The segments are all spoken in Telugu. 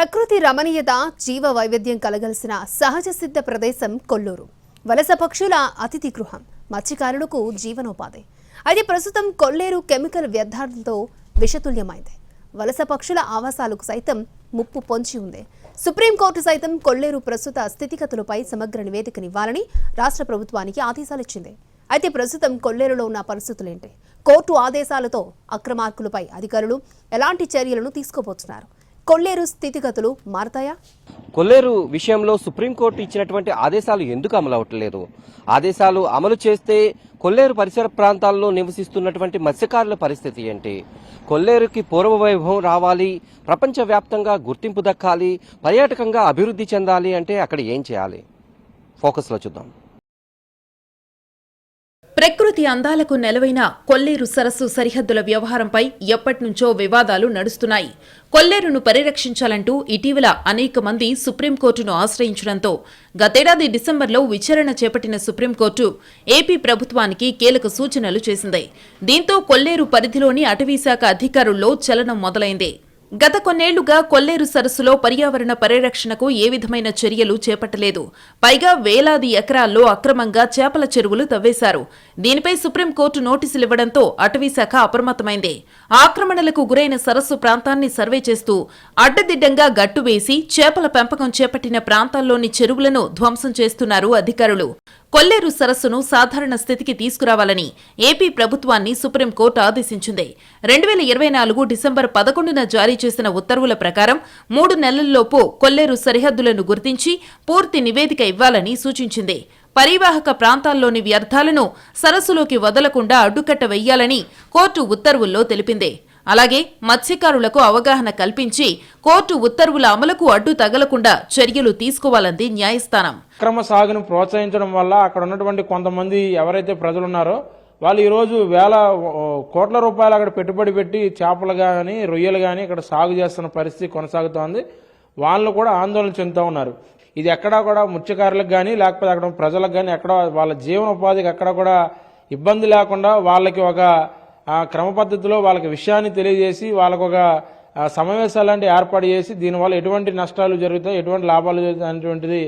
ప్రకృతి రమణీయత జీవ వైవిధ్యం కలగలిసిన సహజ సిద్ధ ప్రదేశం కొల్లూరు. వలస పక్షుల అతిథి గృహం మత్స్యకారులకు జీవనోపాధి. అయితే ప్రస్తుతం కొల్లేరు కెమికల్ వ్యర్థాలతో విషతుల్యమైంది. వలస పక్షుల ఆవాసాలకు సైతం ముప్పు పొంచి ఉంది. సుప్రీంకోర్టు సైతం కొల్లేరు ప్రస్తుత స్థితిగతులపై సమగ్ర నివేదికనివ్వాలని రాష్ట్ర ప్రభుత్వానికి ఆదేశాలిచ్చింది అయితే ప్రస్తుతం కొల్లేరులో ఉన్న పరిస్థితులేంటి? కోర్టు ఆదేశాలతో అక్రమార్కులపై అధికారులు ఎలాంటి చర్యలను తీసుకోబోతున్నారు? కొల్లేరు స్థితిగతులు మారతాయా? కొల్లేరు విషయంలో సుప్రీంకోర్టు ఇచ్చినటువంటి ఆదేశాలు ఎందుకు అమలు అవట్లేదు ఆదేశాలు అమలు చేస్తే కొల్లేరు పరిసర ప్రాంతాల్లో నివసిస్తున్నటువంటి మత్స్యకారుల పరిస్థితి ఏంటి? కొల్లేరుకి పూర్వ వైభవం రావాలి ప్రపంచవ్యాప్తంగా గుర్తింపు దక్కాలి పర్యాటకంగా అభివృద్ధి చెందాలి అంటే అక్కడ ఏం చేయాలి? ఫోకస్లో చూద్దాం. ప్రకృతి అందాలకు నెలవైన కొల్లేరు సరస్సు సరిహద్దుల వ్యవహారంపై ఎప్పటినుంచో వివాదాలు నడుస్తున్నాయి. కొల్లేరును పరిరక్షించాలంటూ ఇటీవల అనేక మంది సుప్రీంకోర్టును ఆశ్రయించడంతో గతేడాది డిసెంబర్లో విచారణ చేపట్టిన సుప్రీంకోర్టు ఏపీ ప్రభుత్వానికి కీలక సూచనలు చేసింది. దీంతో కొల్లేరు పరిధిలోని అటవీశాఖ అధికారుల్లో చలనం మొదలైంది. గత కొన్నేళ్ళుగా కొల్లేరు సరస్సులో పర్యావరణ పరిరక్షణకు ఏ విధమైన చర్యలు చేపట్టలేదు. పైగా వేలాది ఎకరాల్లో అక్రమంగా చేపల చెరువులు తవ్వేశారు. దీనిపై సుప్రీంకోర్టు నోటీసులివ్వడంతో అటవీశాఖ అప్రమత్తమైంది. ఆక్రమణలకు గురైన సరస్సు ప్రాంతాన్ని సర్వే చేస్తూ అడ్డదిడ్డంగా గట్టు వేసి చేపల పెంపకం చేపట్టిన ప్రాంతాల్లోని చెరువులను ధ్వంసం చేస్తున్నారు అధికారులు. కొల్లేరు సరస్సును సాధారణ స్థితికి తీసుకురావాలని ఏపీ ప్రభుత్వాన్ని సుప్రీంకోర్టు ఆదేశించింది. రెండు వేల ఇరవై నాలుగు డిసెంబర్ పదకొండున జారీ చేసిన ఉత్తర్వుల ప్రకారం మూడు నెలల్లోపు కొల్లేరు సరిహద్దులను గుర్తించి పూర్తి నివేదిక ఇవ్వాలని సూచించింది. పరివాహక ప్రాంతాల్లోని వ్యర్థాలను సరస్సులోకి వదలకుండా అడ్డుకట్ట వెయ్యాలని కోర్టు ఉత్తర్వుల్లో తెలిపింది. అలాగే మత్స్యకారులకు అవగాహన కల్పించి కోర్టు ఉత్తర్వుల అమలుకు అడ్డు తగలకుండా చర్యలు తీసుకోవాలంది న్యాయస్థానం. అక్రమ సాగును ప్రోత్సహించడం వల్ల అక్కడ ఉన్నటువంటి కొంతమంది ఎవరైతే ప్రజలు ఉన్నారో వాళ్ళు ఈరోజు వేల కోట్ల రూపాయలు అక్కడ పెట్టుబడి పెట్టి చేపలు కానీ రొయ్యలు కానీ ఇక్కడ సాగు చేస్తున్న పరిస్థితి కొనసాగుతోంది. వాళ్ళు కూడా ఆందోళన చెందుతూ ఉన్నారు. ఇది ఎక్కడా కూడా మత్స్యకారులకు కానీ లేకపోతే అక్కడ ప్రజలకు కానీ ఎక్కడ వాళ్ళ జీవనోపాధికి ఎక్కడ కూడా ఇబ్బంది లేకుండా వాళ్ళకి ఒక ఆ, క్రమ పద్ధతిలో వాళ్ళకి విషయాన్ని తెలియజేసి వాళ్ళకు ఒక సమావేశాలు ఏర్పాటు చేసి దీనివల్ల ఎటువంటి నష్టాలు జరుగుతాయి ఎటువంటి లాభాలు జరుగుతాయి అనేటువంటిది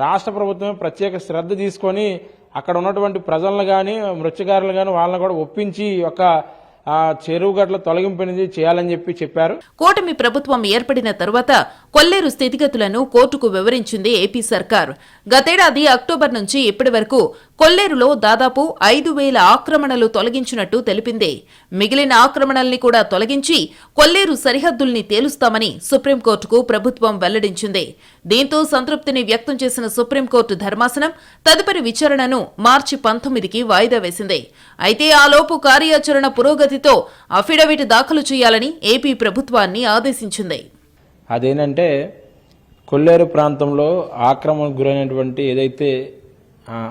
రాష్ట్ర ప్రభుత్వం ప్రత్యేక శ్రద్ధ తీసుకొని అక్కడ ఉన్నటువంటి ప్రజలను కానీ మృత్యకారులు కానీ వాళ్ళని కూడా ఒప్పించి ఒక చెరువు గట్ల తొలగింపనిది చేయాలని చెప్పి చెప్పారు. కూటమి ప్రభుత్వం ఏర్పడిన తర్వాత కొల్లేరు స్థితిగతులను కోర్టుకు వివరించింది ఏపీ సర్కార్. గతేడాది అక్టోబర్ నుంచి ఇప్పటి వరకు కొల్లేరులో దాదాపు ఐదు వేల ఆక్రమణలు తొలగించినట్టు తెలిపింది. మిగిలిన ఆక్రమణల్ని కూడా తొలగించి కొల్లేరు సరిహద్దుల్ని తేలుస్తామని సుప్రీంకోర్టుకు ప్రభుత్వం వెల్లడించింది. దీంతో సంతృప్తిని వ్యక్తం చేసిన సుప్రీంకోర్టు ధర్మాసనం తదుపరి విచారణను మార్చి పంతొమ్మిదికి వాయిదా వేసింది. అయితే ఆలోపు కార్యాచరణ పురోగతితో అఫిడవిట్ దాఖలు చేయాలని ఏపీ ప్రభుత్వాన్ని ఆదేశించింది. అదేనంటే కొల్లేరు ప్రాంతంలో ఆక్రమణకు గురైనటువంటి ఏదైతే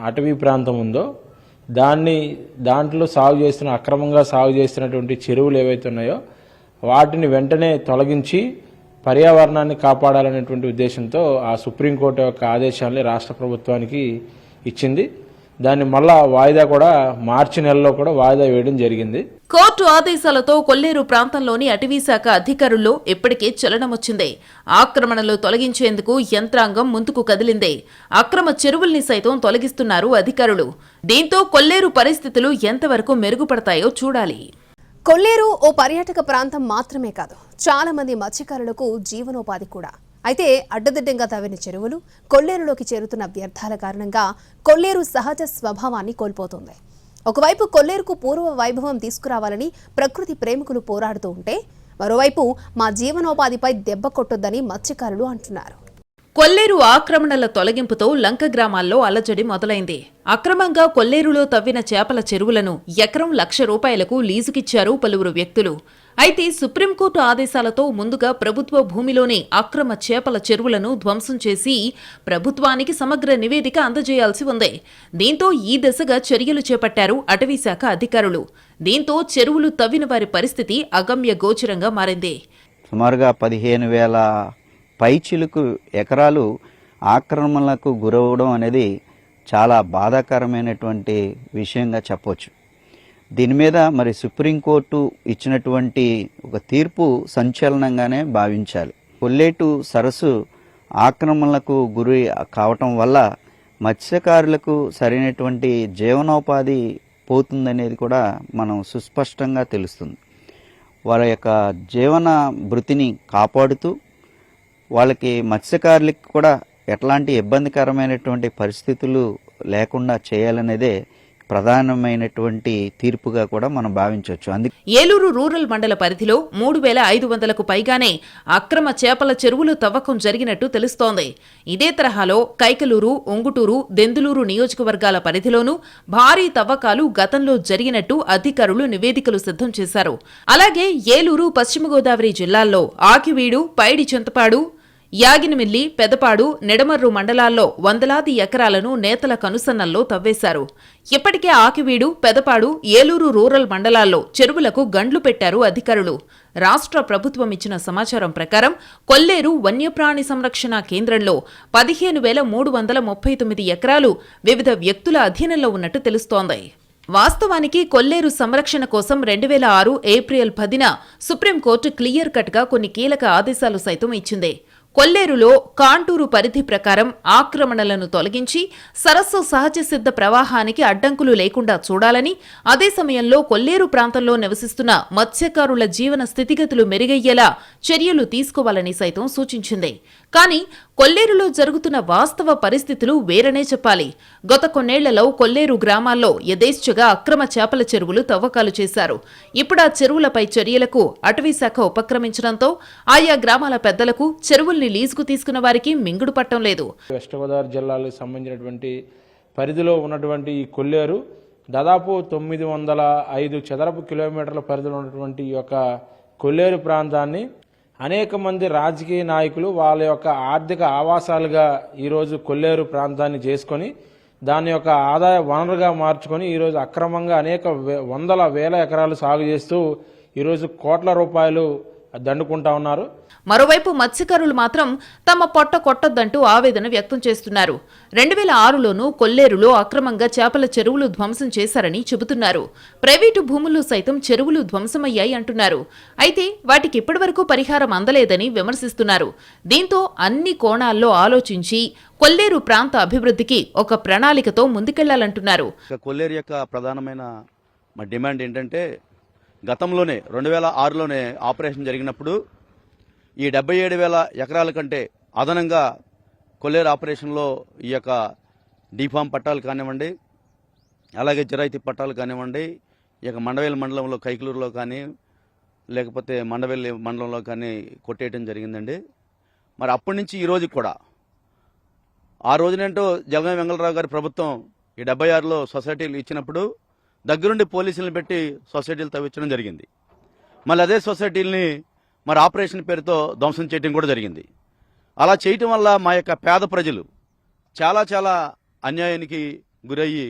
అటవీ ప్రాంతం ఉందో దాన్ని దాంట్లో సాగు చేస్తున్న అక్రమంగా సాగు చేస్తున్నటువంటి చెరువులు ఏవైతే ఉన్నాయో వాటిని వెంటనే తొలగించి పర్యావరణాన్ని కాపాడాలనేటువంటి ఉద్దేశంతో ఆ సుప్రీంకోర్టు యొక్క ఆదేశాన్ని రాష్ట్ర ప్రభుత్వానికి ఇచ్చింది. దాన్ని మళ్ళా వాయిదా కూడా మార్చి నెలలో కూడా వాయిదా వేయడం జరిగింది. కోర్టు ఆదేశాలతో కొల్లేరు ప్రాంతంలోని అటవీశాఖ అధికారుల్లో ఇప్పటికే చలనమొచ్చింది. ఆక్రమణలు తొలగించేందుకు యంత్రాంగం ముందుకు కదిలిందే. అక్రమ చెరువుల్ని సైతం తొలగిస్తున్నారు అధికారులు. దీంతో కొల్లేరు పరిస్థితులు ఎంతవరకు మెరుగుపడతాయో చూడాలి. కొల్లేరు ఓ పర్యాటక ప్రాంతం మాత్రమే కాదు చాలా మంది మత్స్యకారులకు జీవనోపాధి కూడా. అయితే అడ్డదిడ్డంగా తవ్విన చెరువులు కొల్లేరులోకి చేరుతున్న వ్యర్థాల కారణంగా కొల్లేరు సహజ స్వభావాన్ని కోల్పోతుంది. ఒకవైపు కొల్లేరుకు పూర్వ వైభవం తీసుకురావాలని ప్రకృతి ప్రేమికులు పోరాడుతూ ఉంటే మరోవైపు మా జీవనోపాధిపై దెబ్బ కొట్టొద్దని మత్స్యకారులు అంటున్నారు. కొల్లేరు ఆక్రమణల తొలగింపుతో లంక గ్రామాల్లో అలజడి మొదలైంది. అక్రమంగా కొల్లేరులో తవ్విన చేపల చెరువులను ఎకరం లక్ష రూపాయలకు లీజుకిచ్చారు పలువురు వ్యక్తులు. అయితే సుప్రీంకోర్టు ఆదేశాలతో ముందుగా ప్రభుత్వ భూమిలోని అక్రమ చేపల చెరువులను ధ్వంసం చేసి ప్రభుత్వానికి సమగ్ర నివేదిక అందజేయాల్సి ఉంది. దీంతో ఈ దశగా చర్యలు చేపట్టారు అటవీశాఖ అధికారులు. దీంతో చెరువులు తవ్విన వారి పరిస్థితి అగమ్య గోచరంగా మారింది. సుమారుగా పదిహేను వేల పైచిలుకు ఎకరాలు ఆక్రమణలకు గురవడం అనేది చాలా బాధాకరమైనటువంటి విషయంగా చెప్పవచ్చు దీని మీద మరి సుప్రీంకోర్టు ఇచ్చినటువంటి ఒక తీర్పు సంచలనంగానే భావించాలి. కొల్లేటు సరస్సు ఆక్రమణలకు గురి కావటం వల్ల మత్స్యకారులకు సరైనటువంటి జీవనోపాధి పోతుందనేది కూడా మనం సుస్పష్టంగా తెలుస్తుంది. వారి యొక్క జీవన భృతిని కాపాడుతూ వాళ్ళకి మత్స్యకారులకి కూడా ఎట్లాంటి ఇబ్బందికరమైనటువంటి పరిస్థితులు లేకుండా చేయాలనేదే ప్రధానమైనటువంటి తీర్పుగా కూడా మనం భావించవచ్చు. అందుకే ఏలూరు రూరల్ మండల పరిధిలో మూడు వేల ఐదు వందలకు పైగానే అక్రమ చేపల చెరువులు తవ్వకం జరిగినట్టు తెలుస్తోంది. ఇదే తరహాలో కైకలూరు ఉంగుటూరు దెందులూరు నియోజకవర్గాల పరిధిలోనూ భారీ తవ్వకాలు గతంలో జరిగినట్టు అధికారులు నివేదికలు సిద్ధం చేశారు. అలాగే ఏలూరు పశ్చిమ గోదావరి జిల్లాల్లో ఆకివీడు పైడి చింతపాడు యాగినమిల్లి పెదపాడు నెడమర్రు మండలాల్లో వందలాది ఎకరాలను నేతల కనుసన్నల్లో తవ్వేశారు. ఇప్పటికే ఆకివీడు పెదపాడు ఏలూరు రూరల్ మండలాల్లో చెరువులకు గండ్లు పెట్టారు అధికారులు. రాష్ట్ర ప్రభుత్వం ఇచ్చిన సమాచారం ప్రకారం కొల్లేరు వన్యప్రాణి సంరక్షణ కేంద్రంలో పదిహేను వేల మూడు వందల ముప్పై తొమ్మిది ఎకరాలు వివిధ వ్యక్తుల అధీనంలో ఉన్నట్టు తెలుస్తోంది. వాస్తవానికి కొల్లేరు సంరక్షణ కోసం రెండు వేల ఆరు ఏప్రిల్ పదిన సుప్రీంకోర్టు క్లియర్ కట్గా కొన్ని కీలక ఆదేశాలు సైతం ఇచ్చింది. కొల్లేరులో కాంటూరు పరిధి ప్రకారం ఆక్రమణలను తొలగించి సరస్సు సహజ సిద్ధ ప్రవాహానికి అడ్డంకులు లేకుండా చూడాలని అదే సమయంలో కొల్లేరు ప్రాంతంలో నివసిస్తున్న మత్స్యకారుల జీవన స్థితిగతులు మెరుగయ్యేలా చర్యలు తీసుకోవాలని సైతం సూచించింది. కానీ కొల్లేరులో జరుగుతున్న వాస్తవ పరిస్థితులు వేరనే చెప్పాలి. గత కొన్నేళ్ళలో కొల్లేరు గ్రామాల్లో యథేచ్ఛగా అక్రమ చేపల చెరువులు తవ్వకాలు చేశారు. ఇప్పుడు ఆ చెరువులపై చర్యలకు అటవీశాఖ ఉపక్రమించడంతో ఆయా గ్రామాల పెద్దలకు చెరువులు భూముల్ని లీజుకు తీసుకున్న వారికి మింగుడు పట్టం లేదు. వెస్ట్ గోదావరి జిల్లాలకు సంబంధించినటువంటి పరిధిలో ఉన్నటువంటి ఈ కొల్లేరు దాదాపు తొమ్మిది వందల ఐదు చదరపు కిలోమీటర్ల పరిధిలో ఉన్నటువంటి ఈ యొక్క కొల్లేరు ప్రాంతాన్ని అనేక మంది రాజకీయ నాయకులు వాళ్ళ యొక్క ఆర్థిక ఆవాసాలుగా ఈరోజు కొల్లేరు ప్రాంతాన్ని చేసుకొని దాని యొక్క ఆదాయ వనరుగా మార్చుకొని ఈరోజు అక్రమంగా అనేక వే- వందల వేల ఎకరాలు సాగు చేస్తూ ఈరోజు కోట్ల రూపాయలు దండుకుంటా ఉన్నారు. మరోవైపు మత్స్యకారులు మాత్రం తమ పొట్ట కొట్టొద్దంటూ ఆవేదన వ్యక్తం చేస్తున్నారు. రెండు వేల ఆరులోనూ కొల్లేరులో అక్రమంగా చేపల చెరువులు ధ్వంసం చేశారని చెబుతున్నారు. ప్రైవేటు భూములు సైతం చెరువులు ధ్వంసమయ్యాయి అంటున్నారు. అయితే వాటికి ఇప్పటివరకు పరిహారం అందలేదని విమర్శిస్తున్నారు. దీంతో అన్ని కోణాల్లో ఆలోచించి కొల్లేరు ప్రాంత అభివృద్ధికి ఒక ప్రణాళికతో ముందుకెళ్ళాలంటున్నారు. కొల్లేరు యొక్క ప్రధానమైన మా డిమాండ్ ఏంటంటే గతంలోనే రెండు వేల ఆరులోనే ఆపరేషన్ జరిగినప్పుడు ఈ డెబ్బై ఏడు వేల ఎకరాల కంటే అదనంగా కొల్లేరు ఆపరేషన్లో ఈ యొక్క డీఫామ్ పట్టాలు కానివ్వండి అలాగే జిరాయితీ పట్టాలు కానివ్వండి ఈ యొక్క మండవేలి మండలంలో కైకలూరులో కానీ లేకపోతే మండవేలి మండలంలో కానీ కొట్టేయటం జరిగిందండి. మరి అప్పటి నుంచి ఈ రోజు కూడా ఆ రోజునేంటో జగన్ వెంగళరావు గారి ప్రభుత్వం ఈ డెబ్బై ఆరులో సొసైటీలు ఇచ్చినప్పుడు దగ్గరుండి పోలీసులను పెట్టి సొసైటీలు తవ్వించడం జరిగింది. మళ్ళీ అదే సొసైటీల్ని మరి ఆపరేషన్ పేరుతో ధ్వంసం చేయడం కూడా జరిగింది. అలా చేయటం వల్ల మా యొక్క పేద ప్రజలు చాలా చాలా అన్యాయానికి గురయ్యి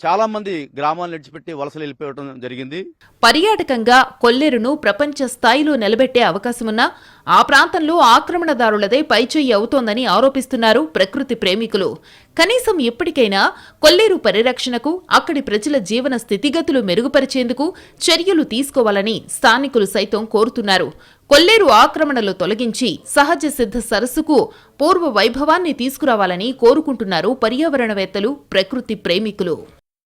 చాలామంది గ్రామాలు విడిచిపెట్టి వలసలు వెళ్ళిపోవడం జరిగింది. పర్యాటకంగా కొల్లేరును ప్రపంచ స్థాయిలో నిలబెట్టే అవకాశమున్నా ఆ ప్రాంతంలో ఆక్రమణదారులదే పైచేయి అవుతోందని ఆరోపిస్తున్నారు ప్రకృతి ప్రేమికులు. కనీసం ఇప్పటికైనా కొల్లేరు పరిరక్షణకు అక్కడి ప్రజల జీవన స్థితిగతులు మెరుగుపరిచేందుకు చర్యలు తీసుకోవాలని స్థానికులు సైతం కోరుతున్నారు. కొల్లేరు ఆక్రమణలు తొలగించి సహజ సిద్ధ సరస్సుకు పూర్వ వైభవాన్ని తీసుకురావాలని కోరుకుంటున్నారు పర్యావరణవేత్తలు ప్రకృతి ప్రేమికులు.